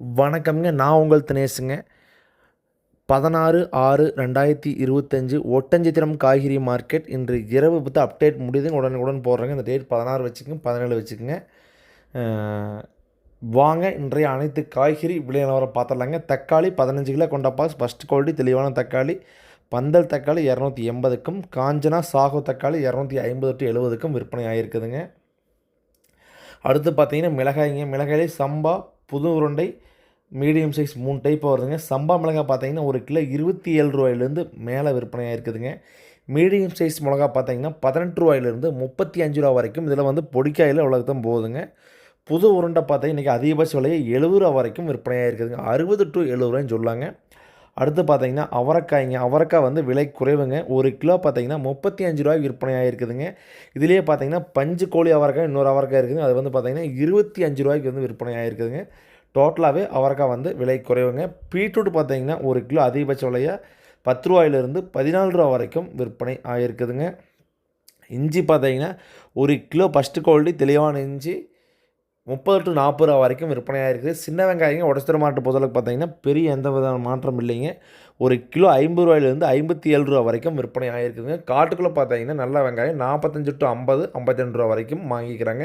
வணக்கம்ங்க. நான் உங்கள் தினேஷுங்க பதினாறு ஆறு ரெண்டாயிரத்தி இருபத்தஞ்சி ஒட்டஞ்சித்திரம் காய்கறி மார்க்கெட் இன்று இரவு பார்த்து அப்டேட் முடியுதுங்க உடனுக்குடன் போடுறேங்க. இந்த டேட் பதினாறு வச்சுக்கோங்க பதினேழு வச்சுக்கோங்க. வாங்க. இன்றைய அனைத்து காய்கறி விலை நிலவரம் பார்த்துடலாங்க. தக்காளி பதினஞ்சு கிலோ கொண்ட பாக்ஸ். ஃபஸ்ட் குவாலிட்டி தெளிவான தக்காளி. பந்தல் தக்காளி இரநூத்தி எண்பதுக்கும் காஞ்சனா சாகு தக்காளி இரநூத்தி ஐம்பது டு எழுபதுக்கும் விற்பனை ஆகிருக்குதுங்க அடுத்து பார்த்தீங்கன்னா மிளகாய்ங்க. மிளகாய் சம்பா புது உருண்டை மீடியம் சைஸ் மூணு டைப் வருதுங்க. சம்பா மிளகாய் பார்த்தீங்கன்னா ஒரு கிலோ இருபத்தி ஏழு ரூபாயிலேருந்து மேலே விற்பனையாக இருக்குதுங்க. மீடியம் சைஸ் மிளகா பார்த்தீங்கன்னா பதினெட்டு ரூபாயிலேருந்து முப்பத்தி அஞ்சு ரூபா வரைக்கும் இதில் வந்து பொடிக்காயில் உலகத்தான் தான் போகுதுங்க. புது உருண்டை பார்த்தா இன்றைக்கி அதிகபட்ச விலையை எழுபது ரூபா வரைக்கும் விற்பனையாக இருக்குதுங்க. அறுபது டு எழுபது ரூபாய்ன்னு சொல்லாங்க. அடுத்து பார்த்தீங்கன்னா அவரைக்காய்ங்க. அவரைக்காய் வந்து விலை குறைவுங்க. ஒரு கிலோ பார்த்தீங்கன்னா முப்பத்தி அஞ்சு ரூபாய் விற்பனையாக இருக்குதுங்க. இதுலேயே பார்த்தீங்கன்னா பஞ்சு கோழி அவரைக்காய் இன்னொரு அவரைக்காய் இருக்குதுங்க. அது வந்து பார்த்தீங்கன்னா இருபத்தி அஞ்சு ரூபாய்க்கு வந்து விற்பனையாக இருக்குதுங்க. டோட்டலாகவே அவரைக்காய் வந்து விலை குறைவுங்க. பீட்ரூட் பார்த்தீங்கன்னா ஒரு கிலோ அதிகபட்ச விலையாக பத்து ரூபாயிலிருந்து பதினாலு ரூபா வரைக்கும் விற்பனை ஆகியிருக்குதுங்க. இஞ்சி பார்த்தீங்கன்னா ஒரு கிலோ ஃபஸ்ட்டு குவாலிட்டி தெளிவான இஞ்சி முப்பது டு நாற்பது ரூபா வரைக்கும் விற்பனையாக இருக்குது சின்ன வெங்காயங்க உடச்சிர மாட்டு பொருளுக்கு பார்த்தீங்கன்னா பெரிய எந்த விதமான மாற்றம் இல்லைங்க. ஒரு கிலோ ஐம்பது ரூபாயிலேருந்து ஐம்பத்தி ஏழு ரூபா வரைக்கும் விற்பனை ஆகிருக்குதுங்க காட்டுக்குள்ளே பார்த்தீங்கன்னா நல்ல வெங்காயம் நாற்பத்தஞ்சு டு ஐம்பது ஐம்பத்தெண்டு ரூபா வரைக்கும் வாங்கிக்கிறாங்க.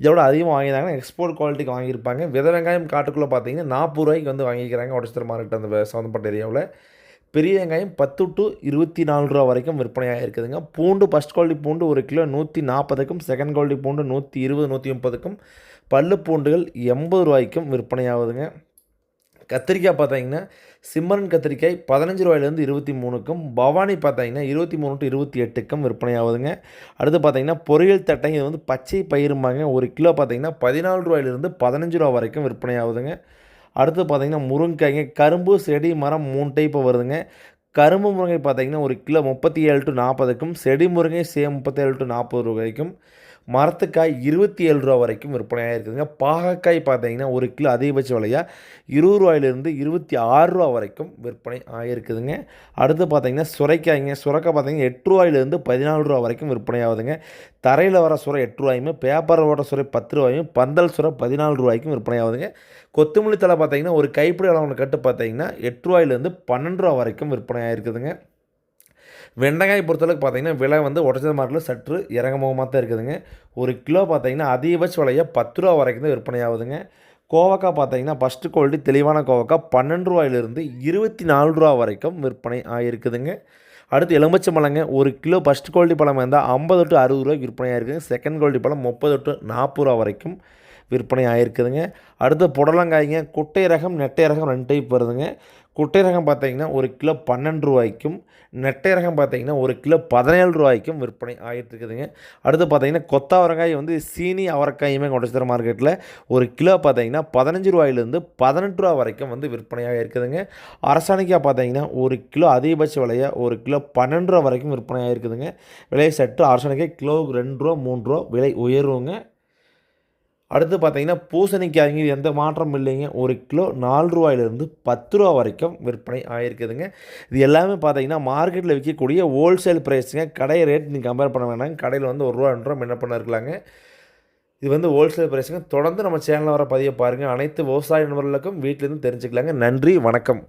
இதோட அதிகமாக வாங்கினாங்கன்னா எக்ஸ்போர்ட் குவாலிட்டிக்கு வாங்கியிருப்பாங்க. வித வெங்காயம் காட்டுக்குள்ளே பார்த்தீங்கன்னா நாற்பது ரூபாய்க்கு வந்து வாங்கிக்கிறாங்க உடச்சிற மார்க்கெட் அந்த சம்மந்தப்பட்ட ஏரியாவில். பெரிய வெங்காயம் பத்து டு இருபத்தி நாலு ரூபா வரைக்கும் விற்பனையாக இருக்குதுங்க பூண்டு ஃபஸ்ட் குவாலிட்டி பூண்டு ஒரு கிலோ நூற்றி நாற்பதுக்கும் செகண்ட் குவாலிட்டி பூண்டு நூற்றி இருபது நூற்றி முப்பதுக்கும் பல்லு பூண்டுகள் எண்பது ரூபாய்க்கும் விற்பனையாகுதுங்க. கத்திரிக்காய் பார்த்தீங்கன்னா சிம்மரன் கத்திரிக்காய் பதினஞ்சு ரூபாயிலேருந்து இருபத்தி மூணுக்கும் பவானி பார்த்தீங்கன்னா இருபத்தி மூணு டு இருபத்தி எட்டுக்கும் விற்பனையாகுதுங்க. அடுத்து பார்த்தீங்கன்னா பொரியல் தட்டை இது வந்து பச்சை பயிரும்பாங்க. ஒரு கிலோ பார்த்தீங்கன்னா பதினாலு ரூபாயிலிருந்து பதினஞ்சு ரூபா வரைக்கும் விற்பனை ஆகுதுங்க அடுத்து பார்த்தீங்கன்னா முருங்கைக்காய்ங்க கரும்பு செடி மரம் மூணு டைப்பு வருதுங்க. கரும்பு முருங்கை பார்த்தீங்கன்னா ஒரு கிலோ முப்பத்தி ஏழு டு நாற்பதுக்கும் செடி முருங்கை சே முப்பத்தேழு டு நாற்பது ரூபாய்க்கும். மரத்துக்காய் இருபத்தி ஏழு ரூபா வரைக்கும் விற்பனையாக இருக்குதுங்க. பாகக்காய் பார்த்தீங்கன்னா ஒரு கிலோ அதிகபட்ச விலையாக இருபது ரூபாயிலிருந்து இருபத்தி ஆறு ரூபா வரைக்கும் விற்பனை ஆகிருக்குதுங்க அடுத்து பார்த்தீங்கன்னா சுரைக்காய்ங்க. சுரக்காய் பார்த்தீங்கன்னா எட்டு ரூபாயிலிருந்து பதினாலு ரூபா வரைக்கும் விற்பனை ஆகுதுங்க. தரையில் வர சுரை எட்டு ரூபாயுமே பேப்பரில் வர சுரை பத்து ரூபாயும் பந்தல் சுரை பதினாலு ரூபாய்க்கும் விற்பனை ஆகுதுங்க. கொத்தமல்லி தலை பார்த்தீங்கன்னா ஒரு கைப்பிடி அளவு கட்டு பார்த்தீங்கன்னா எட்டு ரூபாயிலேருந்து பன்னெண்டு ரூபா வரைக்கும் விற்பனை ஆகிருக்குதுங்க வெண்டைக்காய் பொறுத்தளவுக்கு பார்த்தீங்கன்னா விலை வந்து உடச்சது மார்க்கில் சற்று இறங்கமுகமாக தான் இருக்குதுங்க. ஒரு கிலோ பார்த்தீங்கன்னா அதிகபட்ச விலையை பத்து ரூபா வரைக்கும் தான் விற்பனை ஆகுதுங்க. கோவக்காய் பார்த்தீங்கன்னா ஃபஸ்ட்டு குவாலிட்டி தெளிவான கோவக்காய். பன்னெண்டு ரூபாயிலிருந்து இருபத்தி நாலு ரூபா வரைக்கும் விற்பனை ஆகிருக்குதுங்க அடுத்து எலுமிச்சை பழங்க ஒரு கிலோ ஃபஸ்ட் குவாலிட்டி பழம் இருந்தால் ஐம்பது டு அறுபது ரூபாய்க்கு விற்பனை ஆயிருக்குங்க செகண்ட் குவாலிட்டி பழம் முப்பது டு நாற்பது ரூபா வரைக்கும் விற்பனை ஆகிருக்குதுங்க அடுத்து புடலங்காய்ங்க. குட்டை ரகம் நெட்டை ரகம் ரெண்டு டைப் வருதுங்க. குட்டை ரகம் பார்த்தீங்கன்னா ஒரு கிலோ பன்னெண்டு ரூபாய்க்கும் நெட்டை ரகம் பார்த்தீங்கன்னா ஒரு கிலோ பதினேழு ரூபாய்க்கும் விற்பனை ஆகிட்டு இருக்குதுங்க அடுத்து பார்த்தீங்கன்னா கொத்தவரங்காய் வந்து சீனி அவரைக்காயுமே கொண்டச்சித்தர மார்க்கெட்டில் ஒரு கிலோ பார்த்தீங்கன்னா பதினஞ்சு ரூபாயிலேருந்து பதினெட்டு ரூபா வரைக்கும் வந்து விற்பனையாக இருக்குதுங்க. அரசாணிக்காய் பார்த்தீங்கன்னா ஒரு கிலோ அதிகபட்ச விலையை ஒரு கிலோ பன்னெண்டு ரூபா வரைக்கும் விற்பனையாக இருக்குதுங்க. விலை சற்று அரசாணிக்காய் கிலோ ரெண்டு ரூபா மூணு ரூபா விலை உயர்வுங்க அடுத்து பார்த்தீங்கன்னா பூசணிக்காய்ங்க எந்த மாற்றமும் இல்லைங்க. ஒரு கிலோ நாலு ரூபாயிலிருந்து பத்து ரூபா வரைக்கும் விற்பனை ஆகிருக்குதுங்க இது எல்லாமே பார்த்தீங்கன்னா மார்க்கெட்டில் விற்கக்கூடிய ஹோல்சேல் ப்ரைஸுங்க கடை ரேட் நீங்கள் கம்பேர் பண்ண வேணாங்க. கடையில் வந்து ஒரு ரூபா ரெண்டு ரூபா என்ன பண்ண இருக்கலாங்க. இது வந்து ஹோல்சேல் ப்ரைஸுங்க தொடர்ந்து நம்ம சேனலில் வர பதிவை பாருங்கள் அனைத்து விவசாய நண்பர்களுக்கும் வீட்டிலேருந்து தெரிஞ்சுக்கலாங்க. நன்றி வணக்கம்.